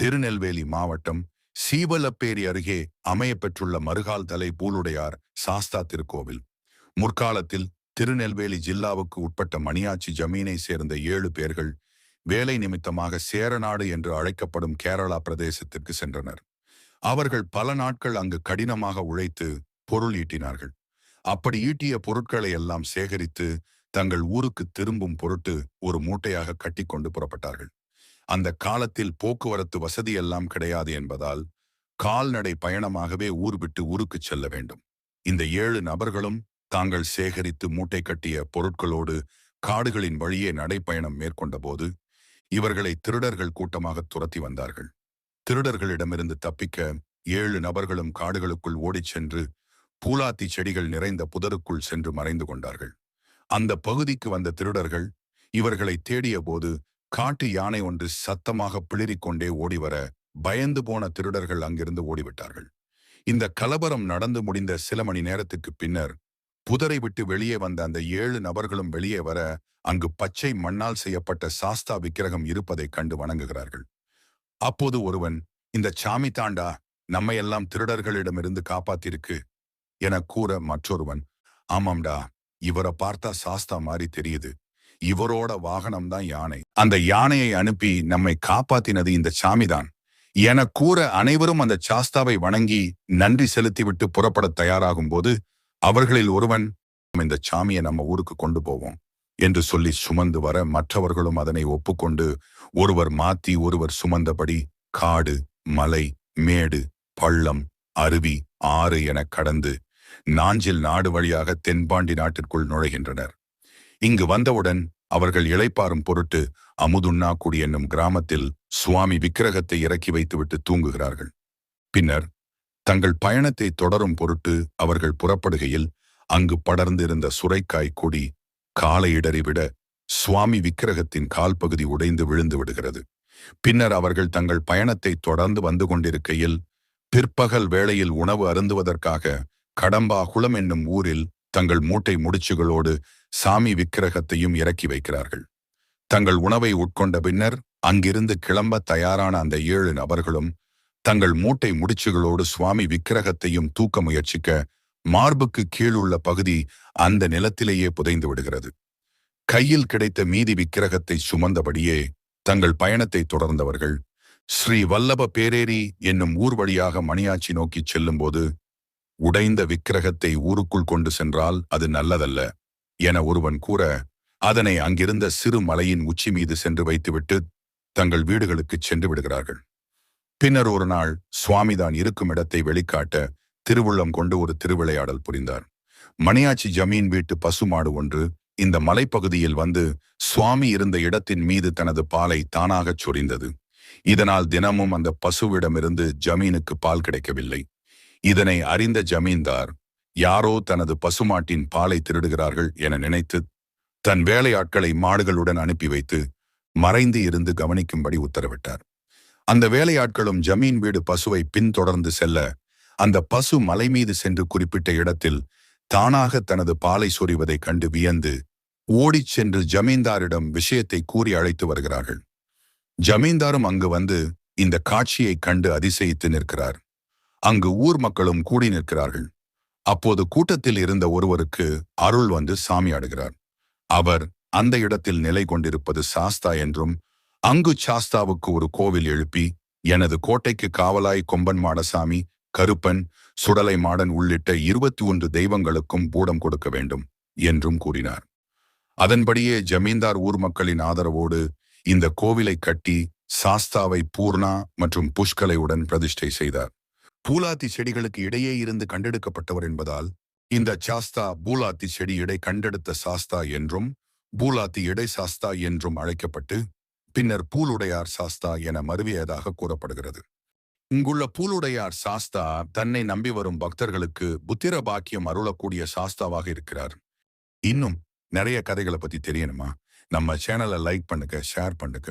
திருநெல்வேலி மாவட்டம் சீவலப்பேரி அருகே அமையப்பெற்றுள்ள மறுகால் தலை பூலுடையார் சாஸ்தா திருக்கோவில் முற்காலத்தில் திருநெல்வேலி ஜில்லாவுக்கு உட்பட்ட மணியாச்சி ஜமீனை சேர்ந்த ஏழு பேர்கள் வேலை நிமித்தமாக சேரநாடு என்று அழைக்கப்படும் கேரளா பிரதேசத்திற்கு சென்றனர். அவர்கள் பல நாட்கள் அங்கு கடினமாக உழைத்து பொருள் ஈட்டினார்கள். அப்படி ஈட்டிய பொருட்களை எல்லாம் சேகரித்து தங்கள் ஊருக்கு திரும்பும் பொருட்டு ஒரு மூட்டையாக கட்டிக்கொண்டு புறப்பட்டார்கள். அந்த காலத்தில் போக்குவரத்து வசதியெல்லாம் கிடையாது என்பதால் கால்நடை பயணமாகவே ஊர் விட்டு ஊருக்கு செல்ல வேண்டும். இந்த ஏழு நபர்களும் தாங்கள் சேகரித்து மூட்டை கட்டிய பொருட்களோடு காடுகளின் வழியே நடைப்பயணம் மேற்கொண்டபோது இவர்களை திருடர்கள் கூட்டமாக துரத்தி வந்தார்கள். திருடர்களிடமிருந்து தப்பிக்க ஏழு நபர்களும் காடுகளுக்குள் ஓடிச் சென்று பூலாத்தி செடிகள் நிறைந்த புதருக்குள் சென்று மறைந்து கொண்டார்கள். அந்த பகுதிக்கு வந்த திருடர்கள் இவர்களை தேடிய போது காட்டு யானை ஒன்று சத்தமாக பிளிரிக்கொண்டே ஓடிவர பயந்து போன திருடர்கள் அங்கிருந்து ஓடிவிட்டார்கள். இந்த கலவரம் நடந்து முடிந்த சில மணி நேரத்துக்கு பின்னர் புதரை விட்டு வெளியே வந்த அந்த ஏழு நபர்களும் வெளியே வர அங்கு பச்சை மண்ணால் செய்யப்பட்ட சாஸ்தா விக்கிரகம் இருப்பதை கண்டு வணங்குகிறார்கள். அப்போது ஒருவன் இந்த சாமி தாண்டா நம்மையெல்லாம் திருடர்களிடமிருந்து காப்பாத்திருக்கு என கூற மற்றொருவன் ஆமாம்டா இவரை பார்த்தா சாஸ்தா மாதிரி தெரியுது. இவரோட வாகனம் தான் யானை. அந்த யானையை அனுப்பி நம்மை காப்பாத்தினது இந்த சாமிதான். என கூற அனைவரும் அந்த சாஸ்தாவை வணங்கி நன்றி செலுத்திவிட்டு புறப்பட தயாராகும் போது அவர்களில் ஒருவன் இந்த சாமியை நம்ம ஊருக்கு கொண்டு போவோம் என்று சொல்லி சுமந்து வர மற்றவர்களும் அதனை ஒப்புக்கொண்டு ஒருவர் மாத்தி ஒருவர் சுமந்தபடி காடு மலை மேடு பள்ளம் அருவி ஆறு என கடந்து நாஞ்சில் நாடு வழியாக தென்பாண்டி நாட்டிற்குள் நுழைகின்றனர். இங்கு வந்தவுடன் அவர்கள் இளைப்பாறும் பொருட்டு அமுதுண்ணாக்குடி என்னும் கிராமத்தில் சுவாமி விக்கிரகத்தை இறக்கி வைத்துவிட்டு தூங்குகிறார்கள். பின்னர் தங்கள் பயணத்தை தொடரும் பொருட்டு அவர்கள் புறப்படுகையில் அங்கு படர்ந்திருந்த சுரைக்காய் கொடி காலையிடறிவிட சுவாமி விக்கிரகத்தின் கால் பகுதி உடைந்து விழுந்து விடுகிறது. பின்னர் அவர்கள் தங்கள் பயணத்தை தொடர்ந்து வந்து கொண்டிருக்கையில் பிற்பகல் வேளையில் உணவு அருந்துவதற்காக கடம்பா குளம் என்னும் ஊரில் தங்கள் மூட்டை முடிச்சுகளோடு சாமி விக்கிரகத்தையும் இறக்கி வைக்கிறார்கள். தங்கள் உணவை உட்கொண்ட பின்னர் அங்கிருந்து கிளம்ப தயாரான அந்த ஏழு நபர்களும் தங்கள் மூட்டை முடிச்சுகளோடு சுவாமி விக்கிரகத்தையும் தூக்க முயற்சிக்க மார்புக்கு கீழுள்ள பகுதி அந்த நிலத்திலேயே புதைந்து விடுகிறது. கையில் கிடைத்த மீதி விக்கிரகத்தை சுமந்தபடியே தங்கள் பயணத்தை தொடர்ந்தவர்கள் ஸ்ரீ வல்லப பேரேரி என்னும் ஊர் வழியாக மணியாச்சி நோக்கிச் செல்லும்போது உடைந்த விக்கிரகத்தை ஊருக்குள் கொண்டு சென்றால் அது நல்லதல்ல. என ஒருவன் கூற அதனை அங்கிருந்த சிறு மலையின் உச்சி மீது சென்று வைத்துவிட்டு தங்கள் வீடுகளுக்கு சென்று விடுகிறார்கள். பின்னர் ஒரு நாள் சுவாமிதான் இருக்கும் இடத்தை வெளிக்காட்ட திருவுள்ளம் கொண்டு ஒரு திருவிளையாடல் புரிந்தார். மணியாச்சி ஜமீன் வீட்டு பசுமாடு ஒன்று இந்த மலைப்பகுதியில் வந்து சுவாமி இருந்த இடத்தின் மீது தனது பாலை தானாகச் சொரிந்தது. இதனால் தினமும் அந்த பசுவிடமிருந்து ஜமீனுக்கு பால் கிடைக்கவில்லை. இதனை அறிந்த ஜமீன்தார் யாரோ தனது பசுமாட்டின் பாலை திருடுகிறார்கள் என நினைத்து தன் வேலையாட்களை மாடுகளுடன் அனுப்பி வைத்து மறைந்து இருந்து கவனிக்கும்படி உத்தரவிட்டார். அந்த வேலையாட்களும் ஜமீன் வீடு பசுவை பின்தொடர்ந்து செல்ல அந்த பசு மலை மீது சென்று குறிப்பிட்ட இடத்தில் தானாக தனது பாலை சொறிவதை கண்டு வியந்து ஓடிச் சென்று ஜமீன்தாரிடம் விஷயத்தை கூறி அழைத்து வருகிறார்கள். ஜமீன்தாரும் அங்கு வந்து இந்த காட்சியை கண்டு அதிசயித்து நிற்கிறார். அங்கு ஊர் மக்களும் கூடி நிற்கிறார்கள். அப்போது கூட்டத்தில் இருந்த ஒருவருக்கு அருள் வந்து சாமி ஆடுகிறார். அவர் அந்த இடத்தில் நிலை கொண்டிருப்பது சாஸ்தா என்றும் அங்கு சாஸ்தாவுக்கு ஒரு கோவில் எழுப்பி எனது கோட்டைக்கு காவலாய் கொம்பன் மாடசாமி கருப்பன் சுடலை மாடன் உள்ளிட்ட இருபத்தி ஒன்று தெய்வங்களுக்கும் பூடம் கொடுக்க வேண்டும் என்றும் கூறினார். அதன்படியே ஜமீன்தார் ஊர் மக்களின் ஆதரவோடு இந்த கோவிலை கட்டி சாஸ்தாவை பூர்ணா மற்றும் புஷ்கலையுடன் பிரதிஷ்டை செய்தார். பூலாத்தி செடிகளுக்கு இடையே இருந்து கண்டெடுக்கப்பட்டவர் என்பதால் இந்த சாஸ்தா பூலாத்தி செடி இடை கண்டெடுத்த சாஸ்தா என்றும் பூலாத்தி இடை சாஸ்தா என்றும் அழைக்கப்பட்டு பின்னர் பூலுடையார் சாஸ்தா என மருவியதாக கூறப்படுகிறது. இங்குள்ள பூலுடையார் சாஸ்தா தன்னை நம்பி வரும் பக்தர்களுக்கு புத்திர பாக்கியம் அருளக்கூடிய சாஸ்தாவாக இருக்கிறார். இன்னும் நிறைய கதைகளை பத்தி தெரியணுமா? நம்ம சேனலை லைக் பண்ணுங்க ஷேர் பண்ணுங்க.